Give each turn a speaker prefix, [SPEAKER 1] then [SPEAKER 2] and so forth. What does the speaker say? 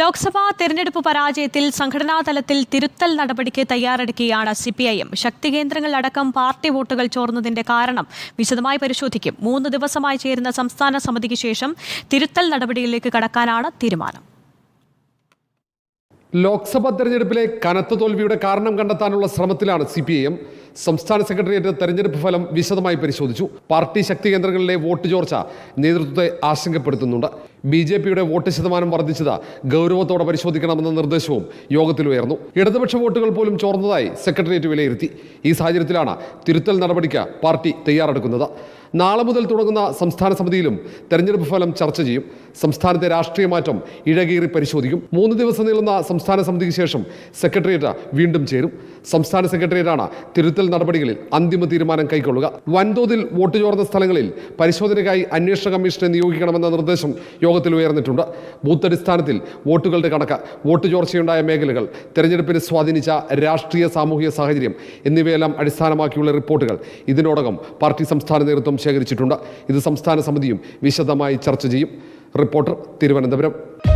[SPEAKER 1] ലോക്സഭാ തെരഞ്ഞെടുപ്പ് പരാജയത്തിൽ സംഘടനാ തലത്തിൽ തിരുത്തൽ നടപടിക്ക് തയ്യാറെടുക്കുകയാണ് സി പി ഐ എം ശക്തി കേന്ദ്രങ്ങളിലടക്കം പാർട്ടി വോട്ടുകൾ ചോർന്നതിന്റെ കാരണം വിശദമായി പരിശോധിക്കും. മൂന്ന് ദിവസമായി ചേരുന്ന സംസ്ഥാന സമിതിക്ക് ശേഷം തിരുത്തൽ നടപടിയിലേക്ക് കടക്കാനാണ് തീരുമാനം.
[SPEAKER 2] ലോക്സഭാ തെരഞ്ഞെടുപ്പിലെ കനത്ത തോൽവിയുടെ കാരണം കണ്ടെത്താനുള്ള ശ്രമത്തിലാണ് സി പി ഐ എം സംസ്ഥാന സെക്രട്ടേറിയറ്റ് തെരഞ്ഞെടുപ്പ് ഫലം വിശദമായി പരിശോധിച്ചു. പാർട്ടി ശക്തി കേന്ദ്രങ്ങളിലെ വോട്ട് ചോർച്ച നേതൃത്വത്തെ ആശങ്കപ്പെടുത്തുന്നുണ്ട്. ബി ജെ പിയുടെ വോട്ട് ശതമാനം വർദ്ധിച്ചത് ഗൗരവത്തോടെ പരിശോധിക്കണമെന്ന നിർദ്ദേശവും യോഗത്തിൽ ഉയർന്നു. ഇടതുപക്ഷ വോട്ടുകൾ പോലും ചോർന്നതായി സെക്രട്ടേറിയറ്റ് വിലയിരുത്തി. ഈ സാഹചര്യത്തിലാണ് തിരുത്തൽ നടപടിക്ക് പാർട്ടി തയ്യാറെടുക്കുന്നത്. നാളെ മുതൽ തുടങ്ങുന്ന സംസ്ഥാന സമിതിയിലും തെരഞ്ഞെടുപ്പ് ഫലം ചർച്ച ചെയ്യും. സംസ്ഥാനത്തെ രാഷ്ട്രീയ മാറ്റം ഇഴകീറി പരിശോധിക്കും. മൂന്ന് ദിവസം നീളുന്ന സംസ്ഥാന സമിതിക്ക് ശേഷം സെക്രട്ടേറിയറ്റ് വീണ്ടും ചേരും. സംസ്ഥാന സെക്രട്ടേറിയറ്റാണ്. തിരുത്തൽ നടപടികളിൽ അന്തിമ തീരുമാനം കൈക്കൊള്ളുക. വൻതോതിൽ വോട്ട് ചോർന്ന സ്ഥലങ്ങളിൽ പരിശോധനയ്ക്കായി അന്വേഷണ കമ്മീഷനെ നിയോഗിക്കണമെന്ന നിർദ്ദേശം യോഗത്തിൽ ഉയർന്നിട്ടുണ്ട്. ബൂത്ത് അടിസ്ഥാനത്തിൽ വോട്ടുകളുടെ കണക്ക് വോട്ട് ചോർച്ചയുണ്ടായ മേഖലകൾ തെരഞ്ഞെടുപ്പിനെ സ്വാധീനിച്ച രാഷ്ട്രീയ സാമൂഹിക സാഹചര്യം എന്നിവയെല്ലാം അടിസ്ഥാനമാക്കിയുള്ള റിപ്പോർട്ടുകൾ ഇതിനോടകം പാർട്ടി സംസ്ഥാന നേതൃത്വം ശേഖരിച്ചിട്ടുണ്ട്. ഇത് സംസ്ഥാന സമിതിയും വിശദമായി ചർച്ച ചെയ്യും. റിപ്പോർട്ടർ തിരുവനന്തപുരം.